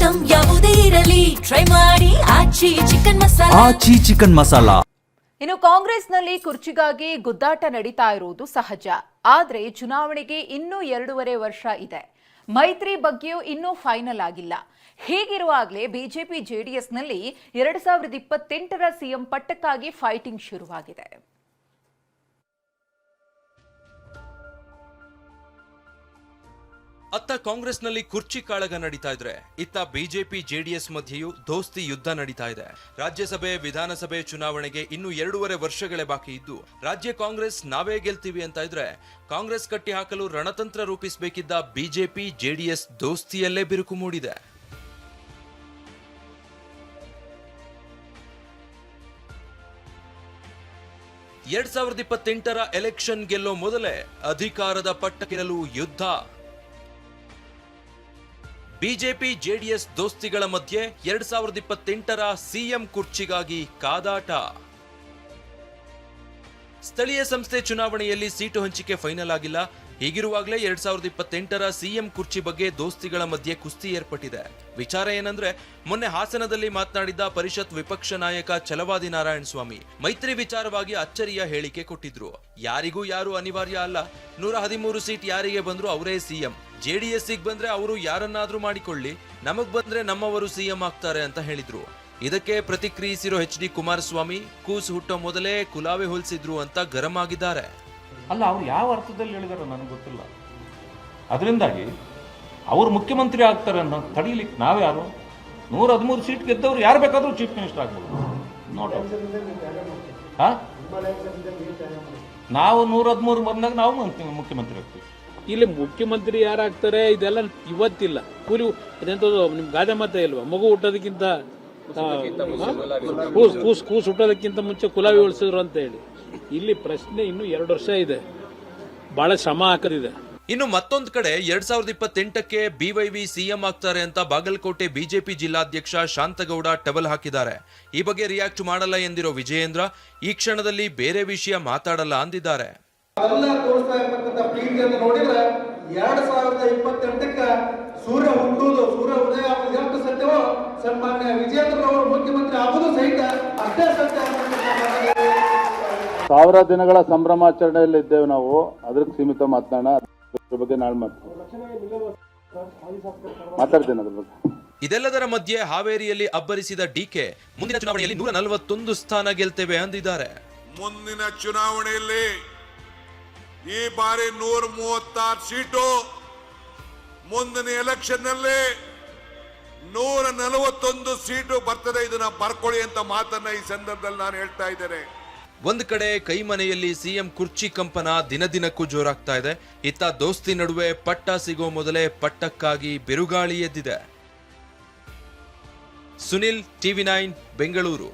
Item ಯಾವುದೇ ಇರಲಿ. Try ಮಾಡಿ. ಆಚಿ ಚಿಕನ್ ಮಸಾಲ. ಆಚಿ ಚಿಕನ್ ಮಸಾಲಾ. ಇನ್ನು ಕಾಂಗ್ರೆಸ್ನಲ್ಲಿ ಕುರ್ಚಿಗಾಗಿ ಗುದ್ದಾಟ ನಡೀತಾ ಇರುವುದು ಸಹಜ. ಆದ್ರೆ ಚುನಾವಣೆಗೆ ಇನ್ನೂ ಎರಡೂವರೆ ವರ್ಷ ಇದೆ. ಮೈತ್ರಿ ಬಗ್ಗೆಯೂ ಇನ್ನೂ ಫೈನಲ್ ಆಗಿಲ್ಲ. ಹೀಗಿರುವಾಗಲೇ ಬಿಜೆಪಿ ಜೆಡಿಎಸ್ನಲ್ಲಿ ಎರಡು ಸಾವಿರದ ಇಪ್ಪತ್ತೆಂಟರ ಸಿಎಂ ಪಟ್ಟಕ್ಕಾಗಿ ಫೈಟಿಂಗ್ ಶುರುವಾಗಿದೆ. ಅತ್ತ ಕಾಂಗ್ರೆಸ್ನಲ್ಲಿ ಕುರ್ಚಿ ಕಾಳಗ ನಡೀತಾ ಇದ್ರೆ, ಇತ್ತ ಬಿಜೆಪಿ, ಜೆಡಿಎಸ್ ಮಧ್ಯೆಯೂ ದೋಸ್ತಿ ಯುದ್ಧ ನಡೀತಾ ಇದೆ. ರಾಜ್ಯಸಭೆ, ವಿಧಾನಸಭೆ ಚುನಾವಣೆಗೆ ಇನ್ನು ಎರಡೂವರೆ ವರ್ಷಗಳೇ ಬಾಕಿ ಇದ್ದು, ರಾಜ್ಯ ಕಾಂಗ್ರೆಸ್ ನಾವೇ ಗೆಲ್ತೀವಿ ಅಂತ ಇದ್ರೆ, ಕಾಂಗ್ರೆಸ್ ಕಟ್ಟಿ ಹಾಕಲು ರಣತಂತ್ರ ರೂಪಿಸಬೇಕಿದ್ದ ಬಿಜೆಪಿ, ಜೆಡಿಎಸ್ ದೋಸ್ತಿಯಲ್ಲೇ ಬಿರುಕು ಮೂಡಿದೆ. ಎರಡ್ ಸಾವಿರದ ಇಪ್ಪತ್ತೆಂಟರ ಎಲೆಕ್ಷನ್ ಗೆಲ್ಲೋ ಮೊದಲೇ ಅಧಿಕಾರದ ಪಟ್ಟಕ್ಕಿರಲು ಯುದ್ಧ. ಬಿಜೆಪಿ ಜೆಡಿಎಸ್ ದೋಸ್ತಿಗಳ ಮಧ್ಯೆ ಎರಡ್ ಸಾವಿರದ ಇಪ್ಪತ್ತೆಂಟರ ಸಿಎಂ ಕುರ್ಚಿಗಾಗಿ ಕಾದಾಟ. ಸ್ಥಳೀಯ ಸಂಸ್ಥೆ ಚುನಾವಣೆಯಲ್ಲಿ ಸೀಟು ಹಂಚಿಕೆ ಫೈನಲ್ ಆಗಿಲ್ಲ. ಹೀಗಿರುವಾಗಲೇ ಎರಡ್ ಸಾವಿರದ ಇಪ್ಪತ್ತೆಂಟರ ಸಿಎಂ ಕುರ್ಚಿ ಬಗ್ಗೆ ದೋಸ್ತಿಗಳ ಮಧ್ಯೆ ಕುಸ್ತಿ ಏರ್ಪಟ್ಟಿದೆ. ವಿಚಾರ ಏನಂದ್ರೆ, ಮೊನ್ನೆ ಹಾಸನದಲ್ಲಿ ಮಾತನಾಡಿದ್ದ ಪರಿಷತ್ ವಿಪಕ್ಷ ನಾಯಕ ಚಲವಾದಿ ನಾರಾಯಣ ಸ್ವಾಮಿ ಮೈತ್ರಿ ವಿಚಾರವಾಗಿ ಅಚ್ಚರಿಯ ಹೇಳಿಕೆ ಕೊಟ್ಟಿದ್ರು. ಯಾರಿಗೂ ಯಾರು ಅನಿವಾರ್ಯ ಅಲ್ಲ. ನೂರ ಹದಿಮೂರು ಸೀಟ್ ಯಾರಿಗೆ ಬಂದ್ರು ಅವರೇ ಸಿಎಂ. ಜೆಡಿಎಸ್ ಬಂದ್ರೆ ಅವರು ಯಾರನ್ನಾದ್ರೂ ಮಾಡಿಕೊಳ್ಳಿ. ನಮಗ್ ಬಂದ್ರೆ ನಮ್ಮವರು ಸಿಎಂ ಆಗ್ತಾರೆ ಅಂತ ಹೇಳಿದ್ರು. ಇದಕ್ಕೆ ಪ್ರತಿಕ್ರಿಯಿಸಿರೋ ಎಚ್ ಡಿ ಕುಮಾರಸ್ವಾಮಿ, ಕೂಸು ಹುಟ್ಟೋ ಮೊದಲೇ ಕುಲಾವೆ ಹೋಲಿಸಿದ್ರು ಅಂತ ಗರಂ ಆಗಿದ್ದಾರೆ. ಅಲ್ಲ, ಅವ್ರು ಯಾವ ಅರ್ಥದಲ್ಲಿ ಹೇಳಿದಾರೋ ನನಗೆ ಗೊತ್ತಿಲ್ಲ. ಅದರಿಂದಾಗಿ ಅವರು ಮುಖ್ಯಮಂತ್ರಿ ಆಗ್ತಾರೆ ಅನ್ನೋ ತಡೀಲಿಕ್ಕೆ ನಾವ್ಯಾರು? ನೂರ ಹದಿಮೂರು ಸೀಟ್ ಗೆದ್ದವರು ಯಾರು ಬೇಕಾದರೂ ಚೀಫ್ ಮಿನಿಸ್ಟರ್ ಆಗ್ಬೋದು. ನೋಟ ನಾವು ನೂರ ಹದಿಮೂರು ಬಂದಾಗ ನಾವು ಮಂತ್ರಿ- ಮುಖ್ಯಮಂತ್ರಿ ಆಗ್ತೀವಿ. ಇಲ್ಲಿ ಮುಖ್ಯಮಂತ್ರಿ ಯಾರಾಗ್ತಾರೆ, ಇದೆಲ್ಲ ಇವತ್ತಿಲ್ಲ. ಕೂಲಿ ಅದೆಂತ ನಿಮ್ ಗಾದೆ ಮಾತ್ರ ಇಲ್ವಾ? ಮಗು ಹುಟ್ಟೋದಕ್ಕಿಂತ ಕೂಸ್ ಕೂಸ್ ಕೂಸ್ ಹುಟ್ಟೋದಕ್ಕಿಂತ ಮುಂಚೆ ಕುಲಾವಿ ಉಳಿಸಿದ್ರು ಅಂತ ಹೇಳಿ. ಇಲ್ಲಿ ಪ್ರಶ್ನೆ ಇನ್ನು ಎರಡು ವರ್ಷ ಇದೆ. ಬಹಳ ಶ್ರಮ ಹಾಕದಿದೆ. ಇನ್ನು ಮತ್ತೊಂದು ಕಡೆ ಎರಡ್ ಸಾವಿರದ ಇಪ್ಪತ್ತೆಂಟಕ್ಕೆ ಬಿವೈವಿ ಸಿಎಂ ಆಗ್ತಾರೆ ಅಂತ ಬಾಗಲಕೋಟೆ ಬಿಜೆಪಿ ಜಿಲ್ಲಾಧ್ಯಕ್ಷ ಶಾಂತಗೌಡ ಟಬಲ್ ಹಾಕಿದ್ದಾರೆ. ಈ ಬಗ್ಗೆ ರಿಯಾಕ್ಟ್ ಮಾಡಲ್ಲ ಎಂದಿರೋ ವಿಜಯೇಂದ್ರ, ಈ ಕ್ಷಣದಲ್ಲಿ ಬೇರೆ ವಿಷಯ ಮಾತಾಡಲ್ಲ ಅಂದಿದ್ದಾರೆ. ಅವೆಲ್ಲ ತೋರಿಸ್ತಾ ಇರ್ತಕ್ಕಂಥ ಪ್ರೀತಿಯನ್ನು ನೋಡಿದ್ರೆ ಎರಡ್ ಸಾವಿರದ ಇಪ್ಪತ್ತೆಂಟಕ್ಕ ಸೂರ್ಯ ಹುಟ್ಟುವುದು ಸೂರ್ಯ ಉದಯ ಆಗುವುದು ಎಷ್ಟು ಸತ್ಯವೋ ಸನ್ಮಾನ್ಯ ವಿಜಯೇಂದ್ರ ಅವರು ಮುಖ್ಯಮಂತ್ರಿ ಆಗುವುದು ಸಹಿತ ಅಷ್ಟೇ ಸತ್ಯ. ಸಾವಿರ ದಿನಗಳ ಸಂಭ್ರಮಾಚರಣೆಯಲ್ಲಿ ಇದ್ದೇವೆ ನಾವು. ಅದಕ್ಕೆ ಸೀಮಿತ ಮಾತನಾಡೋಣ. ಅದ್ರ ಬಗ್ಗೆ ನಾಳೆ ಮಾತಾಡ್ತೀನಿ. ಮಾತಾಡ್ತೇನೆ ಅದ್ರ ಬಗ್ಗೆ. ಇದೆಲ್ಲದರ ಮಧ್ಯೆ ಹಾವೇರಿಯಲ್ಲಿ ಅಬ್ಬರಿಸಿದ ಡಿಕೆ ಮುಂದಿನ ಚುನಾವಣೆಯಲ್ಲಿ ನೂರ ನಲವತ್ತೊಂದು ಸ್ಥಾನ ಗೆಲ್ತೇವೆ ಅಂದಿದ್ದಾರೆ. ಮುಂದಿನ ಚುನಾವಣೆಯಲ್ಲಿ ಈ ಬಾರಿ ನೂರ ಮೂವತ್ತಾರು ಸೀಟು. ಮುಂದಿನ ಎಲೆಕ್ಷನ್ನಲ್ಲಿ ನೂರ ನಲವತ್ತೊಂದು ಸೀಟು ಬರ್ತದೆ. ಇದನ್ನ ಬರ್ಕೊಳ್ಳಿ ಅಂತ ಮಾತನ್ನ ಈ ಸಂದರ್ಭದಲ್ಲಿ ನಾನು ಹೇಳ್ತಾ ಇದ್ದೇನೆ. ಒಂದು ಕಡೆ ಕೈಮನೆಯಲ್ಲಿ ಸಿಎಂ ಕುರ್ಚಿ ಕಂಪನ ದಿನ ದಿನಕ್ಕೂ ಜೋರಾಗ್ತಾ ಇದೆ. ಇತ್ತ ದೋಸ್ತಿ ನಡುವೆ ಪಟ್ಟ ಸಿಗೋ ಮೊದಲೇ ಪಟ್ಟಕ್ಕಾಗಿ ಬಿರುಗಾಳಿ ಎದ್ದಿದೆ. Sunil TV nine, Bengaluru.